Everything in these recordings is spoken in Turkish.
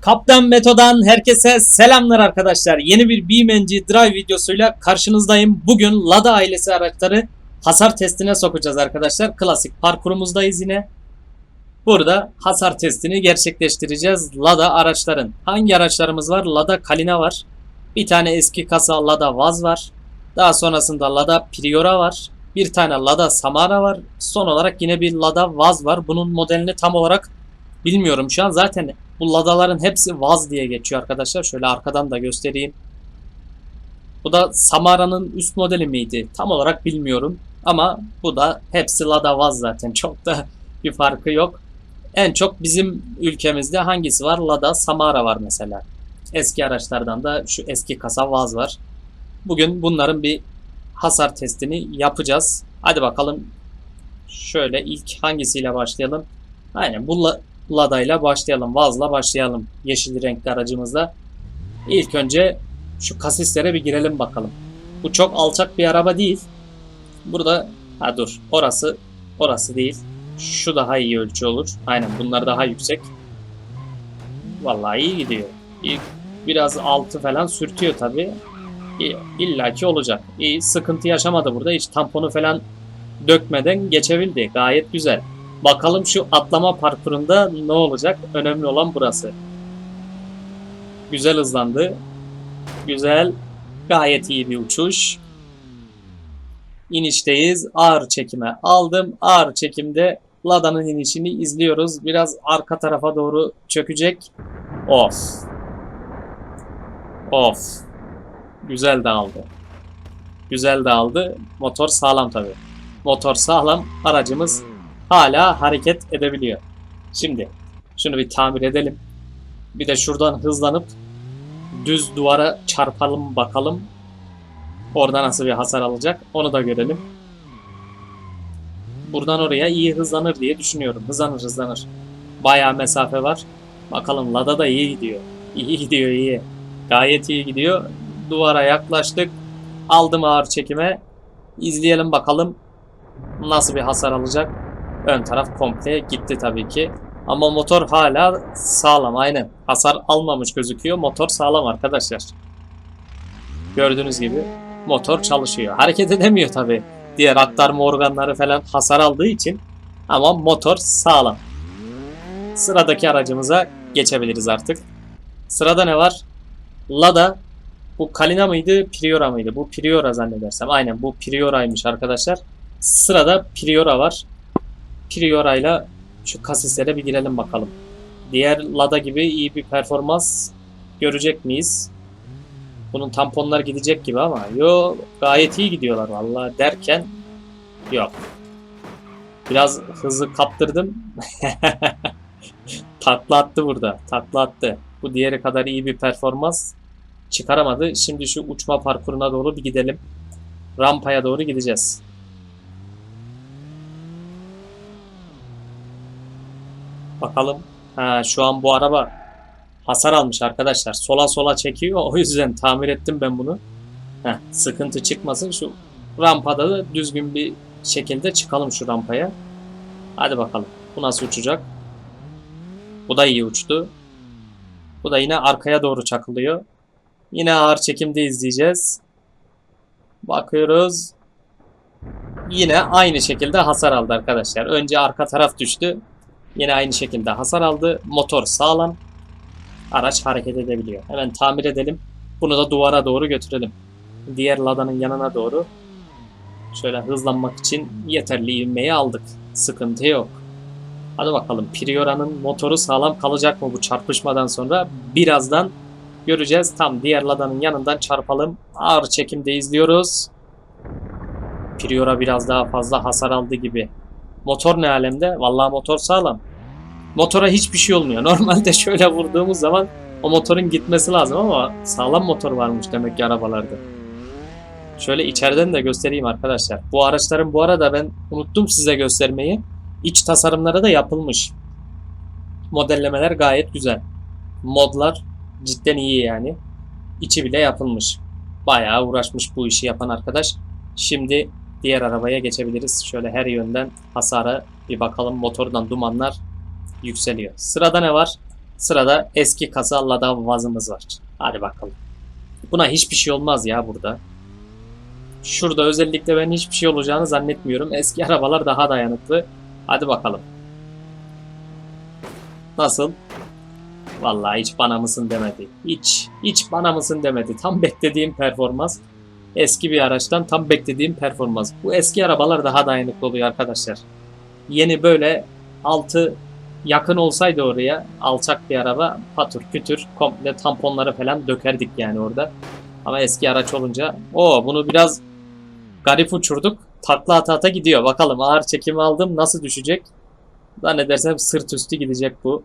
Kaptan Meto'dan herkese selamlar arkadaşlar. Yeni bir BeamNG Drive videosuyla karşınızdayım. Bugün Lada ailesi araçları hasar testine sokacağız arkadaşlar. Klasik parkurumuzdayız yine. Burada hasar testini gerçekleştireceğiz Lada araçların. Hangi araçlarımız var? Lada Kalina var. Bir tane eski kasa Lada Vaz var. Daha sonrasında Lada Priora var. Bir tane Lada Samara var. Son olarak yine bir Lada Vaz var. Bunun modelini tam olarak bilmiyorum şu an. Zaten bu Lada'ların hepsi Vaz diye geçiyor arkadaşlar. Şöyle arkadan da göstereyim. Bu da Samara'nın üst modeli miydi? Tam olarak bilmiyorum. Ama bu da hepsi Lada Vaz zaten. Çok da bir farkı yok. En çok bizim ülkemizde hangisi var? Lada Samara var mesela. Eski araçlardan da şu eski kasa Vaz var. Bugün bunların bir hasar testini yapacağız. Hadi bakalım. Şöyle ilk hangisiyle başlayalım? Aynen bu Lada ile başlayalım. Vaz'la başlayalım. Yeşil renkli aracımızla. İlk önce şu kasislere bir girelim bakalım. Bu çok alçak bir araba değil. Burada ha dur. Orası orası değil. Şu daha iyi ölçü olur. Aynen bunlar daha yüksek. Vallahi iyi gidiyor. İlk biraz altı falan sürtüyor tabi. İlla ki olacak. İyi sıkıntı yaşamadı burada. Hiç tamponu falan dökmeden geçebildi. Gayet güzel. Bakalım şu atlama parkurunda ne olacak? Önemli olan burası. Güzel hızlandı. Güzel. Gayet iyi bir uçuş. İnişteyiz. Ağır çekime aldım. Ağır çekimde Lada'nın inişini izliyoruz. Biraz arka tarafa doğru çökecek. Of. Of. Güzel dağıldı. Güzel dağıldı. Motor sağlam tabi. Motor sağlam. Aracımız hala hareket edebiliyor. Şimdi şunu bir tamir edelim. Bir de şuradan hızlanıp düz duvara çarpalım bakalım. Orada nasıl bir hasar alacak onu da görelim. Buradan oraya iyi hızlanır diye düşünüyorum. Hızlanır hızlanır. Bayağı mesafe var. Bakalım Lada da iyi gidiyor. İyi gidiyor iyi. Gayet iyi gidiyor. Duvara yaklaştık. Aldım ağır çekime. İzleyelim bakalım nasıl bir hasar alacak. Ön taraf komple gitti tabii ki. Ama motor hala sağlam aynen. Hasar almamış gözüküyor. Motor sağlam arkadaşlar. Gördüğünüz gibi motor çalışıyor. Hareket edemiyor tabii. Diğer aktarma organları falan hasar aldığı için. Ama motor sağlam. Sıradaki aracımıza geçebiliriz artık. Sırada ne var? Lada. Bu Kalina mıydı? Priora mıydı? Bu Priora zannedersem. Aynen bu Priora'ymış arkadaşlar. Sırada Priora var. Priora şu kasislere bir girelim bakalım. Diğer Lada gibi iyi bir performans görecek miyiz? Bunun tamponlar gidecek gibi ama yo gayet iyi gidiyorlar vallahi derken yok. Biraz hızı kaptırdım. Takla attı burada. Takla attı. Bu diğeri kadar iyi bir performans çıkaramadı. Şimdi şu uçma parkuruna doğru bir gidelim. Rampaya doğru gideceğiz. Bakalım. Ha, şu an bu araba hasar almış arkadaşlar. Sola sola çekiyor. O yüzden tamir ettim ben bunu. Heh, sıkıntı çıkmasın. Şu rampada da düzgün bir şekilde çıkalım şu rampaya. Hadi bakalım. Bu nasıl uçacak? Bu da iyi uçtu. Bu da yine arkaya doğru çakılıyor. Yine ağır çekimde izleyeceğiz. Bakıyoruz. Yine aynı şekilde hasar aldı arkadaşlar. Önce arka taraf düştü. Yine aynı şekilde hasar aldı. Motor sağlam. Araç hareket edebiliyor. Hemen tamir edelim. Bunu da duvara doğru götürelim. Diğer Lada'nın yanına doğru. Şöyle hızlanmak için yeterli ivmeyi aldık. Sıkıntı yok. Hadi bakalım Priora'nın motoru sağlam kalacak mı bu çarpışmadan sonra? Birazdan göreceğiz. Tam diğer Lada'nın yanından çarpalım. Ağır çekimde izliyoruz. Priora biraz daha fazla hasar aldı gibi. Motor ne alemde? Vallahi motor sağlam. Motora hiçbir şey olmuyor. Normalde şöyle vurduğumuz zaman o motorun gitmesi lazım ama sağlam motor varmış demek ki arabalarda. Şöyle içeriden de göstereyim arkadaşlar. Bu araçların bu arada ben unuttum size göstermeyi. İç tasarımları da yapılmış. Modellemeler gayet güzel. Modlar cidden iyi yani. İçi bile yapılmış. Bayağı uğraşmış bu işi yapan arkadaş. Şimdi diğer arabaya geçebiliriz. Şöyle her yönden hasara bir bakalım. Motordan dumanlar yükseliyor. Sırada ne var? Sırada eski kasa Lada vazımız var. Hadi bakalım. Buna hiçbir şey olmaz ya burada. Şurada özellikle ben hiçbir şey olacağını zannetmiyorum. Eski arabalar daha dayanıklı. Hadi bakalım. Nasıl? Vallahi hiç bana mısın demedi. Hiç, hiç bana mısın demedi. Tam beklediğim performans. Eski bir araçtan tam beklediğim performans. Bu eski arabalar daha dayanıklı oluyor arkadaşlar. Yeni böyle altı yakın olsaydı oraya alçak bir araba patır kütür komple tamponları falan dökerdik yani orada. Ama eski araç olunca o bunu biraz garip uçurduk. Takla ata ata gidiyor. Bakalım ağır çekimi aldım nasıl düşecek? Zannedersem sırt üstü gidecek bu.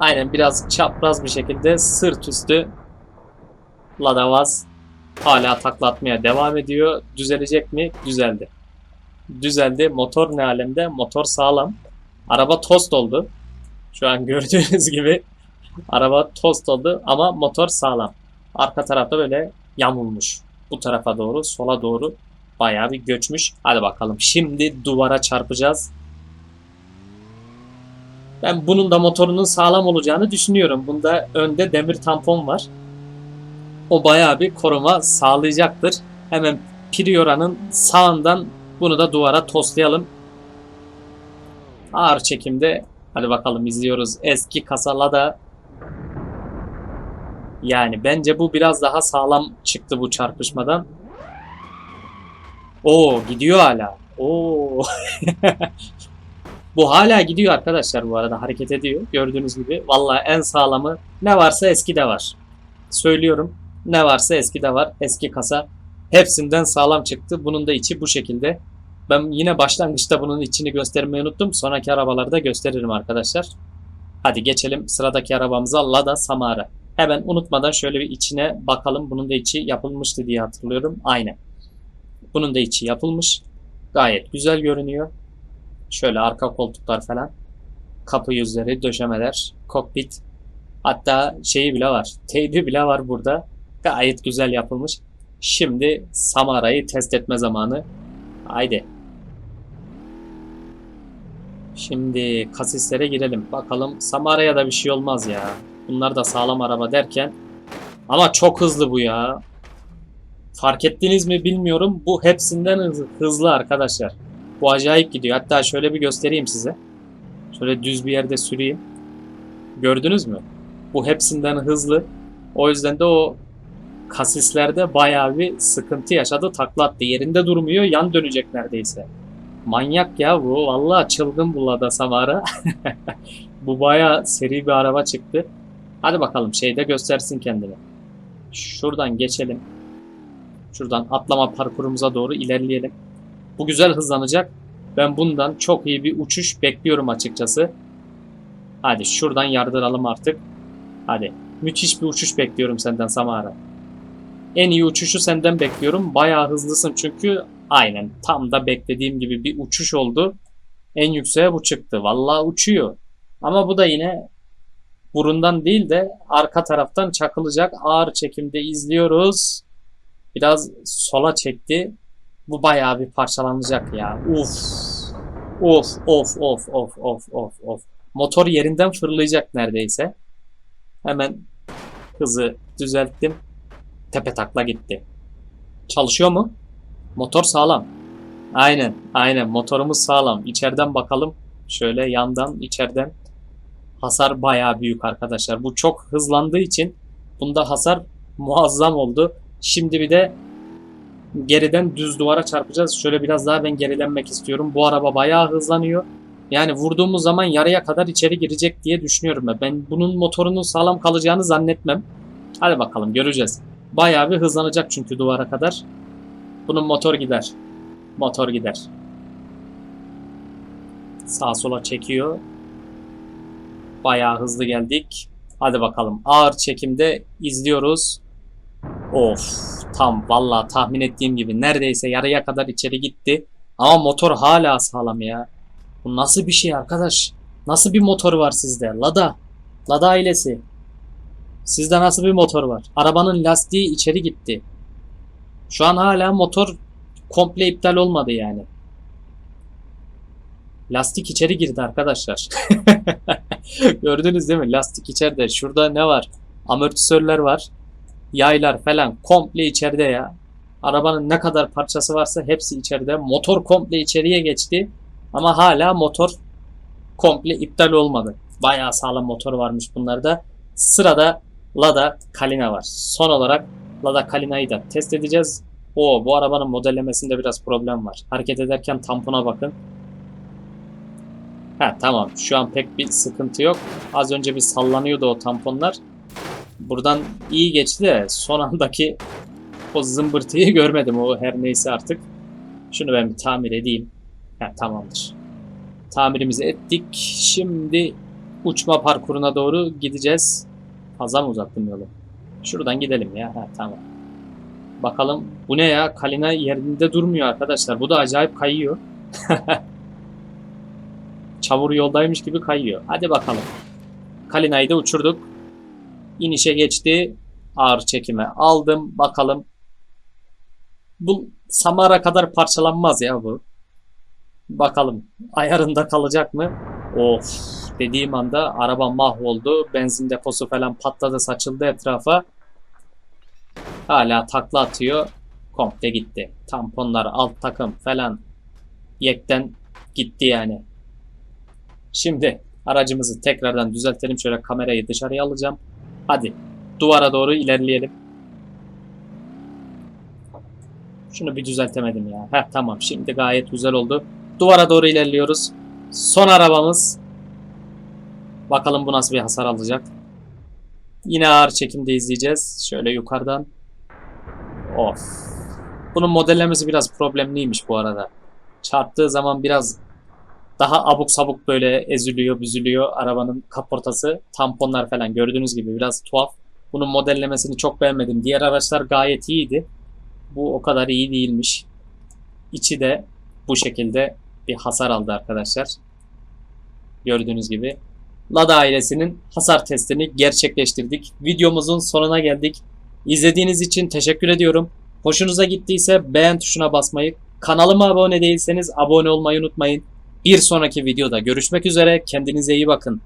Aynen biraz çapraz bir şekilde sırt üstü Ladavaz hala taklatmaya devam ediyor. Düzelecek mi? Düzeldi. Düzeldi. Motor ne alemde? Motor sağlam. Araba tost oldu. Şu an gördüğünüz gibi araba tost oldu ama motor sağlam. Arka tarafta böyle yamulmuş. Bu tarafa doğru, sola doğru bayağı bir göçmüş. Hadi bakalım. Şimdi duvara çarpacağız. Ben bunun da motorunun sağlam olacağını düşünüyorum. Bunda önde demir tampon var. O bayağı bir koruma sağlayacaktır. Hemen Priora'nın sağından bunu da duvara toslayalım. Ağır çekimde hadi bakalım izliyoruz. Eski kasala da yani bence bu biraz daha sağlam çıktı bu çarpışmadan. Oo gidiyor hala. Oo. bu hala gidiyor arkadaşlar bu arada hareket ediyor. Gördüğünüz gibi. Vallahi en sağlamı ne varsa eski de var. Söylüyorum. Ne varsa eski de var. Eski kasa hepsinden sağlam çıktı. Bunun da içi bu şekilde. Ben yine başlangıçta bunun içini göstermeyi unuttum. Sonraki arabalarda gösteririm arkadaşlar. Hadi geçelim sıradaki arabamıza Lada Samara. Hemen unutmadan şöyle bir içine bakalım. Bunun da içi yapılmıştı diye hatırlıyorum. Aynen. Bunun da içi yapılmış. Gayet güzel görünüyor. Şöyle arka koltuklar falan. Kapı yüzleri, döşemeler, kokpit. Hatta şeyi bile var. Teybi bile var burada. Gayet güzel yapılmış. Şimdi Samara'yı test etme zamanı. Haydi. Şimdi kasislere girelim. Bakalım Samara'ya da bir şey olmaz ya. Bunlar da sağlam araba derken. Ama çok hızlı bu ya. Fark ettiniz mi bilmiyorum. Bu hepsinden hızlı, arkadaşlar. Bu acayip gidiyor. Hatta şöyle bir göstereyim size. Şöyle düz bir yerde süreyim. Gördünüz mü? Bu hepsinden hızlı. O yüzden de o kasislerde bayağı bir sıkıntı yaşadı. Takla attı. Yerinde durmuyor. Yan dönecek neredeyse. Manyak ya bu. Vallahi çılgın bu Lada Samara. bu bayağı seri bir araba çıktı. Hadi bakalım şeyde göstersin kendini. Şuradan geçelim. Şuradan atlama parkurumuza doğru ilerleyelim. Bu güzel hızlanacak. Ben bundan çok iyi bir uçuş bekliyorum açıkçası. Hadi şuradan yardıralım artık. Hadi. Müthiş bir uçuş bekliyorum senden Samara. En iyi uçuşu senden bekliyorum. Bayağı hızlısın çünkü aynen tam da beklediğim gibi bir uçuş oldu. En yükseğe bu çıktı. Vallahi uçuyor. Ama bu da yine burundan değil de arka taraftan çakılacak. Ağır çekimde izliyoruz. Biraz sola çekti. Bu bayağı bir parçalanacak ya. Uf. Of of of of of of of. Motor yerinden fırlayacak neredeyse. Hemen hızı düzelttim. Tepe takla gitti. Çalışıyor mu? Motor sağlam. Aynen, aynen. Motorumuz sağlam. İçeriden bakalım. Şöyle yandan, içeriden. Hasar bayağı büyük arkadaşlar. Bu çok hızlandığı için bunda hasar muazzam oldu. Şimdi bir de geriden düz duvara çarpacağız. Şöyle biraz daha ben gerilenmek istiyorum. Bu araba bayağı hızlanıyor. Yani vurduğumuz zaman yarıya kadar içeri girecek diye düşünüyorum ben. Ben bunun motorunun sağlam kalacağını zannetmem. Hadi bakalım göreceğiz. Bayağı bir hızlanacak çünkü duvara kadar. Bunun motor gider. Motor gider. Sağa sola çekiyor. Bayağı hızlı geldik. Hadi bakalım. Ağır çekimde izliyoruz. Of tam vallahi tahmin ettiğim gibi neredeyse yarıya kadar içeri gitti. Ama motor hala sağlam ya. Bu nasıl bir şey arkadaş? Nasıl bir motor var sizde? Lada. Lada ailesi. Sizde nasıl bir motor var? Arabanın lastiği içeri gitti. Şu an hala motor komple iptal olmadı yani. Lastik içeri girdi arkadaşlar. Gördünüz değil mi? Lastik içeride. Şurada ne var? Amortisörler var. Yaylar falan komple içeride ya. Arabanın ne kadar parçası varsa hepsi içeride. Motor komple içeriye geçti. Ama hala motor komple iptal olmadı. Bayağı sağlam motor varmış bunlarda. Sırada Lada Kalina var. Son olarak Lada Kalina'yı da test edeceğiz. O bu arabanın modellemesinde biraz problem var. Hareket ederken tampona bakın. Ha tamam. Şu an pek bir sıkıntı yok. Az önce bir sallanıyordu o tamponlar. Buradan iyi geçti de son andaki o zımbırtıyı görmedim. O her neyse artık. Şunu ben bir tamir edeyim. Ha tamamdır. Tamirimizi ettik. Şimdi uçma parkuruna doğru gideceğiz. Fazla mı uzattım yolu? Şuradan gidelim ya. Ha tamam. Bakalım. Bu ne ya? Kalina yerinde durmuyor arkadaşlar. Bu da acayip kayıyor. Çavur yoldaymış gibi kayıyor. Hadi bakalım. Kalina'yı da uçurduk. İnişe geçti. Ağır çekime aldım. Bakalım. Bu Samara kadar parçalanmaz ya bu. Bakalım. Ayarında kalacak mı? Of. Dediğim anda araba mahvoldu. Benzin deposu falan patladı saçıldı etrafa. Hala takla atıyor. Komple gitti. Tamponlar, alt takım falan yekten gitti yani. Şimdi aracımızı tekrardan düzeltelim. Şöyle kamerayı dışarıya alacağım. Hadi duvara doğru ilerleyelim. Şunu bir düzeltemedim ya. Heh tamam şimdi gayet güzel oldu. Duvara doğru ilerliyoruz. Son arabamız. Bakalım bu nasıl bir hasar alacak. Yine ağır çekimde izleyeceğiz. Şöyle yukarıdan. Of. Bunun modellemesi biraz problemliymiş bu arada. Çarptığı zaman biraz daha abuk sabuk böyle eziliyor, büzülüyor arabanın kaportası. Tamponlar falan gördüğünüz gibi biraz tuhaf. Bunun modellemesini çok beğenmedim. Diğer araçlar gayet iyiydi. Bu o kadar iyi değilmiş. İçi de bu şekilde bir hasar aldı arkadaşlar. Gördüğünüz gibi. Lada ailesinin hasar testini gerçekleştirdik. Videomuzun sonuna geldik. İzlediğiniz için teşekkür ediyorum. Hoşunuza gittiyse beğen tuşuna basmayı, kanalıma abone değilseniz abone olmayı unutmayın. Bir sonraki videoda görüşmek üzere. Kendinize iyi bakın.